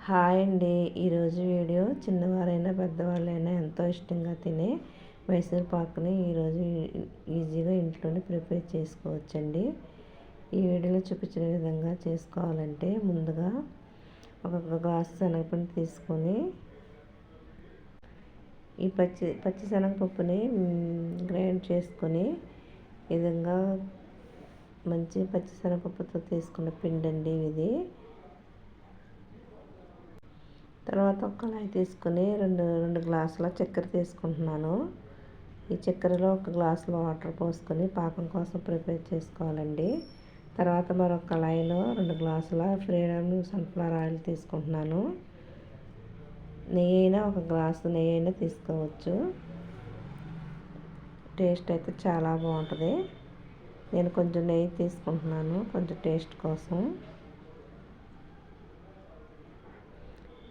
Hi అండి. ఈరోజు video చిన్నవారైనా పెద్దవాళ్ళైనా ఎంతో ఇష్టంగా తినే మైసూర్ పాక్ని ఈరోజు ఈజీగా ఇంట్లోనే ప్రిపేర్ చేసుకోవచ్చండి. ఈ వీడియోలో చూపించిన విధంగా చేసుకోవాలంటే ముందుగా ఒక గ్లాసు శనగపిండి తీసుకొని ఈ పచ్చి పచ్చి శనగపప్పుని గ్రైండ్ చేసుకొని విధంగా మంచి పచ్చి శనగపప్పుతో తీసుకున్న పిండి అండి ఇది. తర్వాత ఒక కళాయి తీసుకొని రెండు రెండు గ్లాసుల చక్కెర తీసుకుంటున్నాను. ఈ చక్కెరలో ఒక గ్లాసులో వాటర్ పోసుకొని పాకం కోసం ప్రిపేర్ చేసుకోవాలండి. తర్వాత మరొక కళాయిలో రెండు గ్లాసుల ఫ్రీడమ్ సన్ఫ్లవర్ ఆయిల్ తీసుకుంటున్నాను. నెయ్యి అయినా ఒక గ్లాసు నెయ్యి అయినా తీసుకోవచ్చు. టేస్ట్ అయితే చాలా బాగుంటుంది. నేను కొంచెం నెయ్యి తీసుకుంటున్నాను కొంచెం టేస్ట్ కోసం.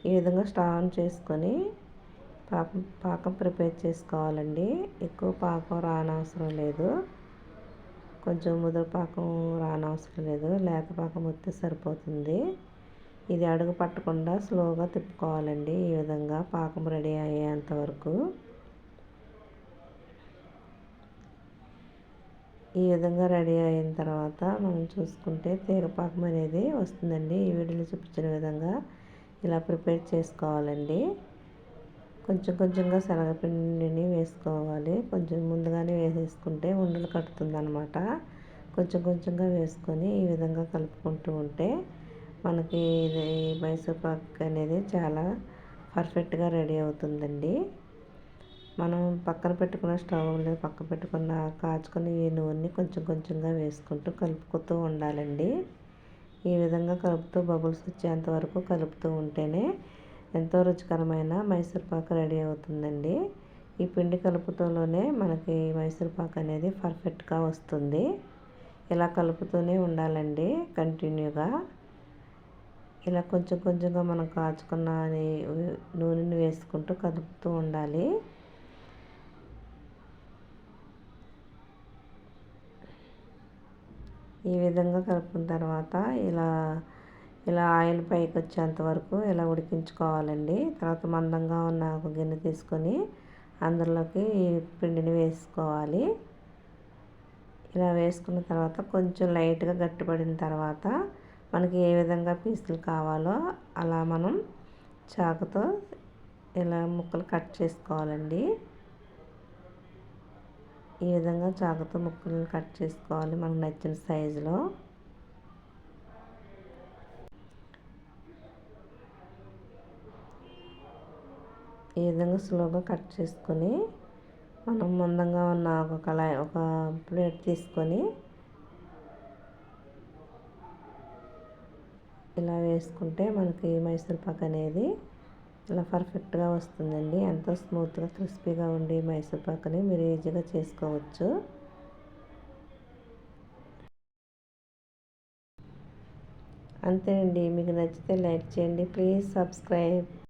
ఈ విధంగా స్టవ్ ఆన్ చేసుకొని పాకం పాకం ప్రిపేర్ చేసుకోవాలండి. ఎక్కువ పాకం రానవసరం లేదు. కొంచెం ముదురు పాకం రానవసరం లేదు. లేత పాకం వస్తే సరిపోతుంది. ఇది అడుగు పట్టకుండా స్లోగా తిప్పుకోవాలండి. ఈ విధంగా పాకం రెడీ అయ్యేంత వరకు. ఈ విధంగా రెడీ అయిన తర్వాత మనం చూసుకుంటే తీగపాకం అనేది వస్తుందండి. ఈ వీడియోలో చూపించిన విధంగా ఇలా ప్రిపేర్ చేసుకోవాలండి. కొంచెం కొంచెంగా శనగపిండిని వేసుకోవాలి. కొంచెం ముందుగానే వేసేసుకుంటే ఉండలు కట్టుతుంది కొంచెం కొంచెంగా వేసుకొని ఈ విధంగా కలుపుకుంటూ ఉంటే మనకి ఇది మైసూర్ పాక్ అనేది చాలా పర్ఫెక్ట్గా రెడీ అవుతుందండి. మనం పక్కన పెట్టుకున్న స్టవ్ స్టవ్లో పక్కన పెట్టుకున్న కాచుకుని ఈ నూనెని కొంచెం కొంచెంగా వేసుకుంటూ కలుపుకుంటూ ఉండాలండి. ఈ విధంగా కలుపుతూ బబుల్స్ వచ్చేంత వరకు కలుపుతూ ఉంటేనే ఎంతో రుచికరమైన మైసూర్పాకు రెడీ అవుతుందండి. ఈ పిండి కలుపుతూనే మనకి మైసూర్పాకు అనేది పర్ఫెక్ట్గా వస్తుంది. ఇలా కలుపుతూనే ఉండాలండి కంటిన్యూగా. ఇలా కొంచెం కొంచెంగా మనం కాచుకున్న నూనెని వేసుకుంటూ కలుపుతూ ఉండాలి. ఈ విధంగా కలుపుకున్న తర్వాత ఇలా ఇలా ఆయిల్ పైకి వచ్చేంత వరకు ఇలా ఉడికించుకోవాలండి. తర్వాత మందంగా ఉన్న ఒక గిన్నె తీసుకొని అందులోకి ఈ పిండిని వేసుకోవాలి. ఇలా వేసుకున్న తర్వాత కొంచెం లైట్గా గట్టిపడిన తర్వాత మనకి ఏ విధంగా పీసులు కావాలో అలా మనం చాకుతో ఇలా ముక్కలు కట్ చేసుకోవాలండి. ఈ విధంగా చాకుతో ముక్కలను కట్ చేసుకోవాలి మనకు నచ్చిన సైజులో. ఈ విధంగా స్లోగా కట్ చేసుకొని మనం మందంగా ఉన్న ఒక కళాయి ఒక ప్లేట్ తీసుకొని ఇలా వేసుకుంటే మనకి మైసూర్ పాక్ అనేది ఇలా పర్ఫెక్ట్గా వస్తుందండి. ఎంతో స్మూత్గా క్రిస్పీగా ఉండి మైసూర్ పాక్ని మీరు ఈజీగా చేసుకోవచ్చు. అంతేనండి. మీకు నచ్చితే లైక్ చేయండి. Please subscribe.